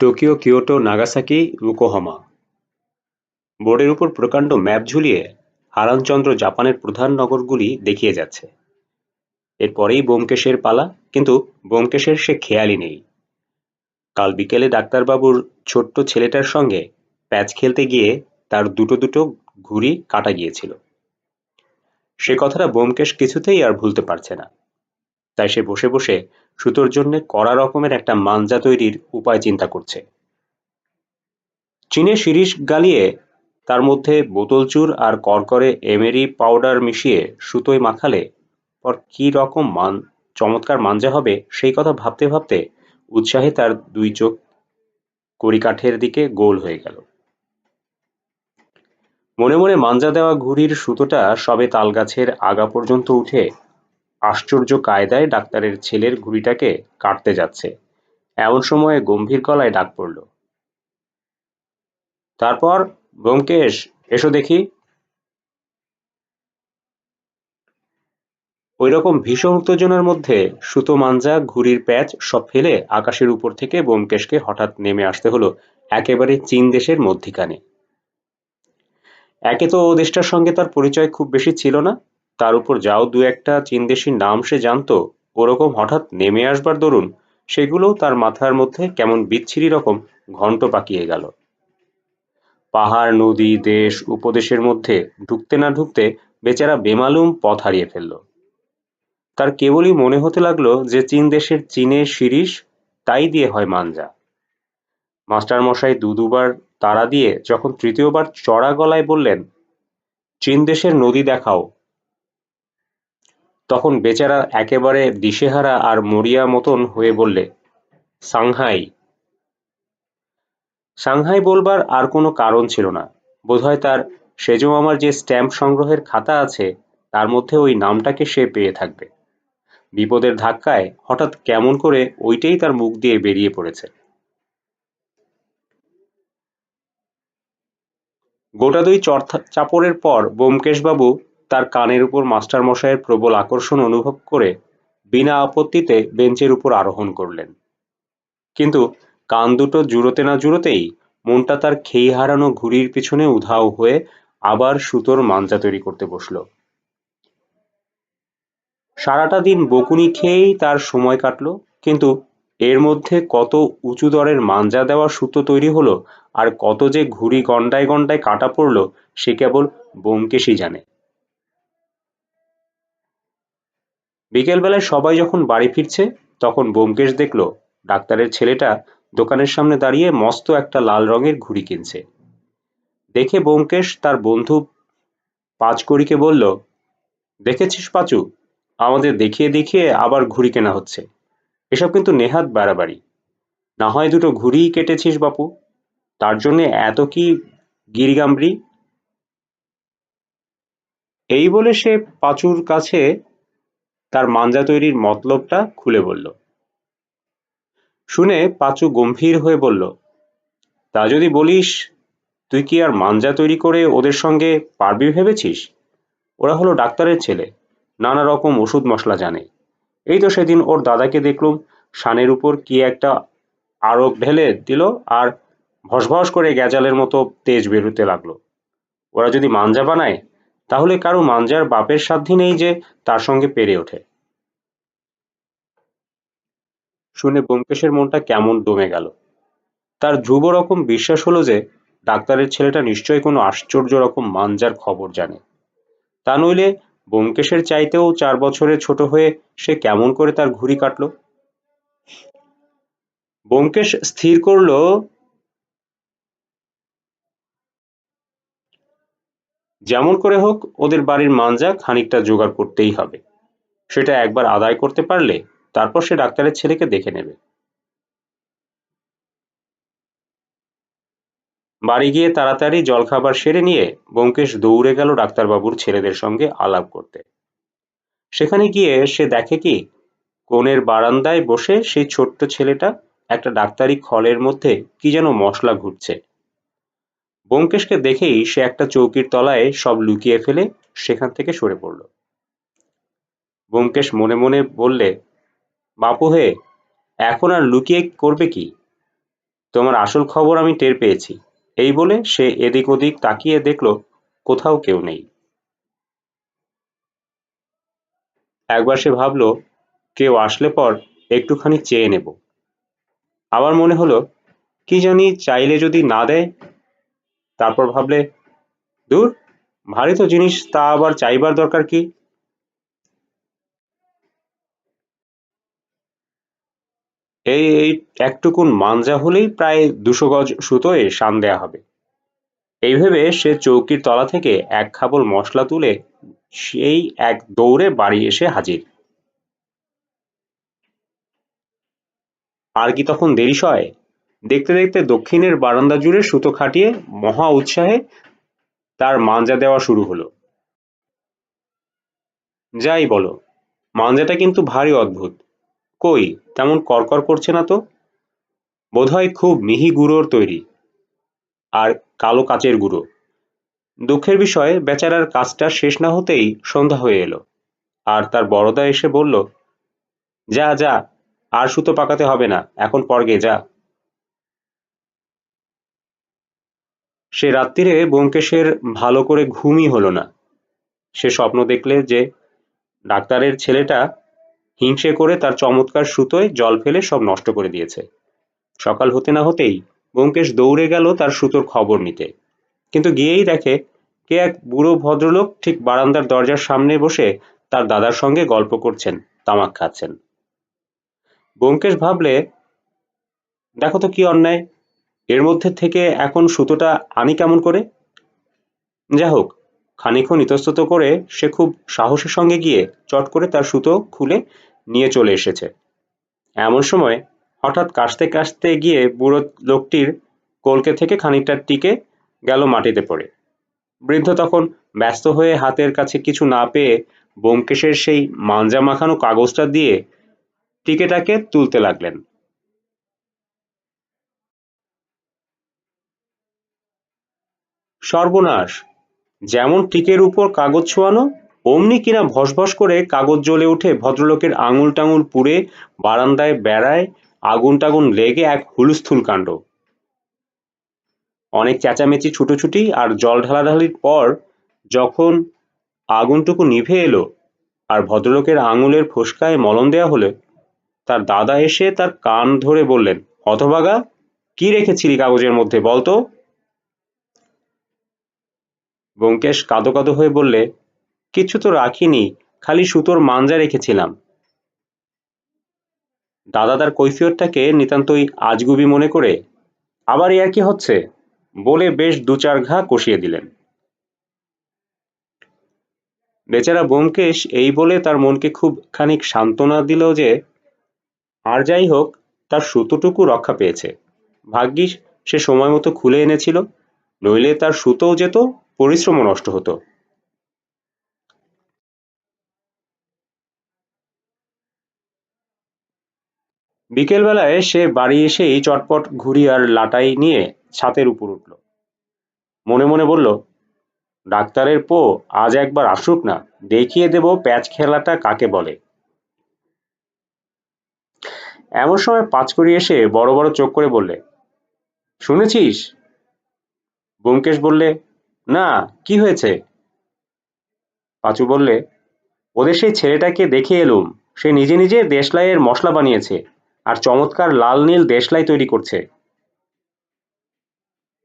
Tokyo, Kyoto, Nagasaki Yokohama বোর্ডের উপর প্রকাণ্ড ম্যাপ ঝুলিয়ে হারানচন্দ্র জাপানের প্রধান নগরগুলি দেখিয়ে যাচ্ছে। এরপরেই বোমকেশের পালা, কিন্তু বোমকেশের সে খেয়ালই নেই। কাল বিকেলে ডাক্তারবাবুর ছোট্ট ছেলেটার সঙ্গে প্যাচ খেলতে গিয়ে তার দুটো দুটো ঘুড়ি কাটা গিয়েছিল। সে কথাটা বোমকেশ কিছুতেই আর ভুলতে পারছে না। তাই সে বসে বসে সুতোর জন্য কড়া রকমের একটা মাঞ্জা তৈরির উপায় চিন্তা করছে। চীনে শিরিষ গালিয়ে তার মধ্যে বোতলচুর আর করকরে এমেরি পাউডার মিশিয়ে সুতোয় মাখালে পর কি রকম মান, চমৎকার মাঞ্জা হবে সেই কথা ভাবতে ভাবতে উৎসাহে তার দুই চোখ কড়িকাঠের দিকে গোল হয়ে গেল। মনে মনে মাঞ্জা দেওয়া ঘুড়ির সুতোটা সবে তালগাছের আগা পর্যন্ত উঠে আশ্চর্য কায়দায় ডাক্তারের ছেলের ঘুড়িটাকে কাটতে যাচ্ছে। এমন সময়ে গম্ভীর গলায় ডাক পড়ল, তারপর, ব্যোমকেশ, এসো দেখি। ওই রকম ভীষণ উত্তেজনার মধ্যে সুতো মাঞ্জা, ঘুড়ির প্যাচ সব ফেলে আকাশের উপর থেকে ব্যোমকেশকে হঠাৎ নেমে আসতে হলো একেবারে চীন দেশের মধ্যিখানে। একে তো ও দেশটার সঙ্গে তার পরিচয় খুব বেশি ছিল না। তার উপর যাও দু একটা চীনদেশীর নাম সে জানত। ওরকম হঠাৎ নেমে আসবার দরুন, সেগুলোও তার মাথার মধ্যে কেমন বিচ্ছিরি রকম ঘণ্ট পাকিয়ে গেল। পাহাড়, নদী, দেশ, উপদেশের মধ্যে ঢুকতে না ঢুকতে বেচারা বেমালুম পথ হারিয়ে ফেলল। তার কেবলই মনে হতে লাগল যে চীন দেশের চীনে শিরিষ, তাই দিয়ে হয় মাঞ্জা। মাস্টারমশাই দু দুবার তাড়া দিয়ে যখন তৃতীয়বার চড়া গলায় বললেন, চীন দেশের নদী দেখাও তখন বেচারা একেবারে দিশেহারা আর মরিয়া মতন হয়ে বললে, সাংহাই। সাংহাই বলবার আর কোনো কারণ ছিল না। বোধহয় তার সেজো মামার যে স্ট্যাম্প সংগ্রহের খাতা আছে, তার মধ্যে ওই নামটাকে সে পেয়ে থাকবে। বিপদের ধাক্কায় হঠাৎ কেমন করে ওইটাই তার মুখ দিয়ে বেরিয়ে পড়েছে। গোটা দুই চাপড়ের পর বোমকেশবাবু তার কানের উপর মাস্টারমশাইয়ের প্রবল আকর্ষণ অনুভব করে বিনা আপত্তিতে বেঞ্চের উপর আরোহণ করলেন। কিন্তু কান দুটো জুড়োতে না জুড়োতেই মনটা তার খেই হারানো ঘুড়ির পিছনে উধাও হয়ে আবার সুতোর মাঞ্জা তৈরি করতে বসল। সারাটা দিন বকুনি খেয়েই তার সময় কাটল, কিন্তু এর মধ্যে কত উঁচু দরের মাঞ্জা দেওয়া সুতো তৈরি হলো আর কত যে ঘুড়ি গন্ডায় গন্ডায় কাটা পড়ল, সে কেবল বোমকেশই জানে। বিকেলবেলায় সবাই যখন বাড়ি ফিরছে, তখন বোমকেশ দেখল ডাক্তারের ছেলেটা দোকানের সামনে দাঁড়িয়ে মস্ত একটা লাল রঙের ঘুড়ি কিনছে। দেখে বোমকেশ তার বন্ধু পাঁচকড়িকে বলল, দেখেছিস পাচু? আমাদের দেখিয়ে দেখিয়ে আবার ঘুড়ি কেনা হচ্ছে। এসব কিন্তু নেহাত বাড়াবাড়ি। না হয় দুটো ঘুড়িই কেটেছিস বাপু। তার জন্যে এত কি গিরিগাম্বরি এই বলে সে পাঁচুর কাছে তার মাঞ্জা তৈরির মতলবটা খুলে বলল। শুনে পাঁচু গম্ভীর হয়ে বলল, তা যদি বলিস, তুই কি আর মাঞ্জা তৈরি করে ওদের সঙ্গে পারবি ভেবেছিস? ওরা হলো ডাক্তারের ছেলে, নানা রকম ওষুধ মশলা জানে। এই তো সেদিন ওর দাদাকে দেখলুম সানের উপর কি একটা আরক ঢেলে দিল আর ভসভস করে গ্যাজালের মতো তেজ বেরোতে লাগল। ওরা যদি মাঞ্জা বানায় তাহলে কারও মাঞ্জার বাপের সাধ্যি নেই যে তার সঙ্গে পেরে ওঠে। শুনে ব্যোমকেশের মনটা কেমন দমে গেল। তার ধ্রুব রকম বিশ্বাস হলো যে ডাক্তারের ছেলেটা নিশ্চয়ই কোনো আশ্চর্য রকম মাঞ্জার খবর জানে। তা নইলে ব্যোমকেশের চাইতেও চার বছরের ছোট হয়ে সে কেমন করে তার ঘুড়ি কাটল? ব্যোমকেশ স্থির করল যেমন করে হোক, ওদের বাড়ির মাঞ্জা খানিকটা জোগাড় করতেই হবে। সেটা একবার আদায় করতে পারলে, তারপর সে ডাক্তারের ছেলেকে দেখে নেবে। বাড়ি গিয়ে তাড়াতাড়ি জলখাবার সেরে নিয়ে ব্যোমকেশ দৌড়ে গেল ডাক্তারবাবুর ছেলেদের সঙ্গে আলাপ করতে। সেখানে গিয়ে সে দেখে কি, কোণের বারান্দায় বসে সেই ছোট্ট ছেলেটা একটা ডাক্তারি খলের মধ্যে কি যেন মশলা ঘুরছে। ব্যোমকেশকে দেখেই সে একটা চৌকির তলায় সব লুকিয়ে ফেলে সেখান থেকে সরে পড়ল। ব্যোমকেশ মনে মনে বললে, বাপু হে, এখন আর লুকিয়ে করবে কি? তোমার আসল খবর আমি টের পেয়েছি। এই বলে সে এদিক ওদিক তাকিয়ে দেখল, কোথাও কেউ নেই। একবার সে ভাবল, কেউ আসলে পর একটুখানি চেয়ে নেব। আবার মনে হলো, কি জানি চাইলে যদি না দেয় তারপর ভাবলে, দূর, ভারী তো জিনিস, তা আবার চাইবার দরকার কি? এই এই একটুকুন মাঞ্জা হলেই প্রায় দুশো গজ সুতোয় শান দেয়া হবে। এই ভেবে সে চৌকির তলা থেকে এক খাবল মশলা তুলে সেই এক দৌড়ে বাড়ি এসে হাজির। আর কি তখন দেরি সয়? দেখতে দেখতে দক্ষিণের বারান্দা জুড়ে সুতো খাটিয়ে মহা উৎসাহে তার মাঞ্জা দেওয়া শুরু হলো। যাই বলো, মাঞ্জাটা কিন্তু ভারী অদ্ভুত। কই, তেমন করকর করছে না তো? বোধহয় খুব মিহি গুঁড়োর তৈরি। আর কালো কাচের গুঁড়ো। দুঃখের বিষয়ে, বেচারার কাজটা শেষ না হতেই সন্ধ্যা হয়ে এলো। আর তার বড়দা এসে বলল, যা যা, আর সুতো পাকাতে হবে না, এখন পরগে, যা। সে রাত্রিরে ব্যোমকেশের ভালো করে ঘুমই হলো না। সে স্বপ্ন দেখলে যে ডাক্তারের ছেলেটা হিংসে করে তার চমৎকার সুতোয় জল ফেলে সব নষ্ট করে দিয়েছে। সকাল হতে না হতেই ব্যোমকেশ দৌড়ে গেল তার সুতোর খবর নিতে। কিন্তু গিয়েই দেখে কে এক বুড়ো ভদ্রলোক ঠিক বারান্দার দরজার সামনে বসে তার দাদার সঙ্গে গল্প করছেন, তামাক খাচ্ছেন। ব্যোমকেশ ভাবলে, দেখো তো কি অন্যায় এর মধ্যে থেকে এখন সুতোটা আনি কেমন করে? যা হোক খানিক্ষণ ইতস্তত করে সে খুব সাহসের সঙ্গে গিয়ে চট করে তার সুতো খুলে নিয়ে চলে এসেছে। এমন সময় হঠাৎ কাশতে কাশতে গিয়ে বুড়ো লোকটির কলকে থেকে খানিকটা টিকে গেল মাটিতে পড়ে। বৃদ্ধ তখন ব্যস্ত হয়ে হাতের কাছে কিছু না পেয়ে বোমকেশের সেই মাঞ্জা মাখানো কাগজটা দিয়ে টিকেটাকে তুলতে লাগলেন। সর্বনাশ। যেমন টিকের উপর কাগজ ছোঁয়ানো, অমনি কিনা ভসভস করে কাগজ জ্বলে উঠে ভদ্রলোকের আঙুল টাঙুল পুড়ে বারান্দায় বেড়ায় আগুন টাগুন লেগে এক হুলস্থুল কাণ্ড। অনেক চেঁচামেচি, ছুটোছুটি আর জল ঢালাঢালির পর যখন আগুনটুকু নিভে এলো আর ভদ্রলোকের আঙুলের ফোসকায় মলম দেয়া হলে, তার দাদা এসে তার কান ধরে বললেন, হতভাগা, কি রেখেছিলি কাগজের মধ্যে বলতো? ব্যোমকেশ কাঁদো কাঁদো হয়ে বললে, কিছু তো রাখিনি, খালি সুতোর মাঞ্জা রেখেছিলাম। দাদা তার কৈফিয়তটাকে নিতান্তই আজগুবি মনে করে আবার ইয়ার কি হচ্ছে বলে বেশ দু চার ঘা কষিয়ে দিলেন। বেচারা ব্যোমকেশ এই বলে তার মনকে খুব খানিক সান্ত্বনা দিল যে, আর যাই হোক, তার সুতোটুকু রক্ষা পেয়েছে। ভাগ্যিস সে সময় মতো খুলে এনেছিল, নইলে তার সুতোও যেত পরিশ্রমও নষ্ট হতো। বিকেলবেলায় সে বাড়ি এসেই চটপট ঘুড়ি আর লাটাই নিয়ে ছাতের উপর উঠল। মনে মনে বলল, ডাক্তারের পো, আজ একবার আসুক না, দেখিয়ে দেব প্যাচ খেলাটা কাকে বলে? এমন সময় পাঁচ পাঁচকড়ি এসে বড় বড় চোখ করে বললে, শুনেছিস? ব্যোমকেশ বললে না, কি হয়েছে? পাঁচু বললে, ওদের সেই ছেলেটাকে দেখে এলুম। সে নিজে নিজে দেশলাইয়ের মশলা বানিয়েছে আর চমৎকার লাল নীল দেশলাই তৈরি করছে।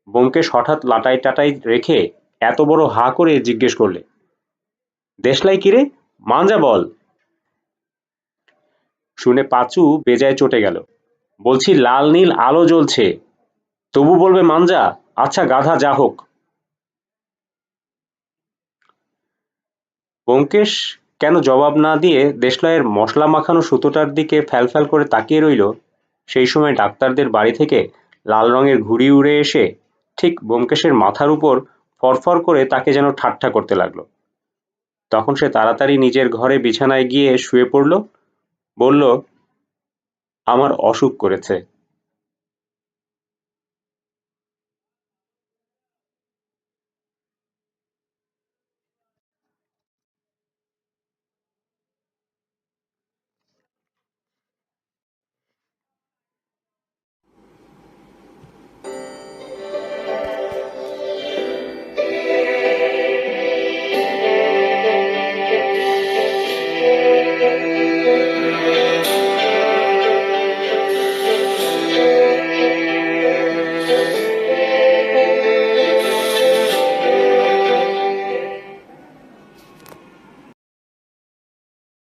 ব্যোমকেশ হঠাৎ লাটাই টাটাই রেখে এত বড় হা করে জিজ্ঞেস করলে, দেশলাই কিরে মাঞ্জা বল। শুনে পাঁচু বেজায় চটে গেল, বলছি লাল নীল আলো জ্বলছে। তবু বলবে মাঞ্জা আচ্ছা গাধা যা হোক। ব্যোমকেশ কেন জবাব না দিয়ে দেশলাইয়ের মশলা মাখানো সুতোটার দিকে ফ্যালফ্যাল করে তাকিয়ে রইল, সেই সময় ডাক্তারদের বাড়ি থেকে লাল রঙের ঘুড়ি উড়ে এসে ঠিক ব্যোমকেশের মাথার উপর ফরফর করে তাকে যেন ঠাট্টা করতে লাগল। তখন সে তাড়াতাড়ি নিজের ঘরে বিছানায় গিয়ে শুয়ে পড়ল, বলল, আমার অসুখ করেছে।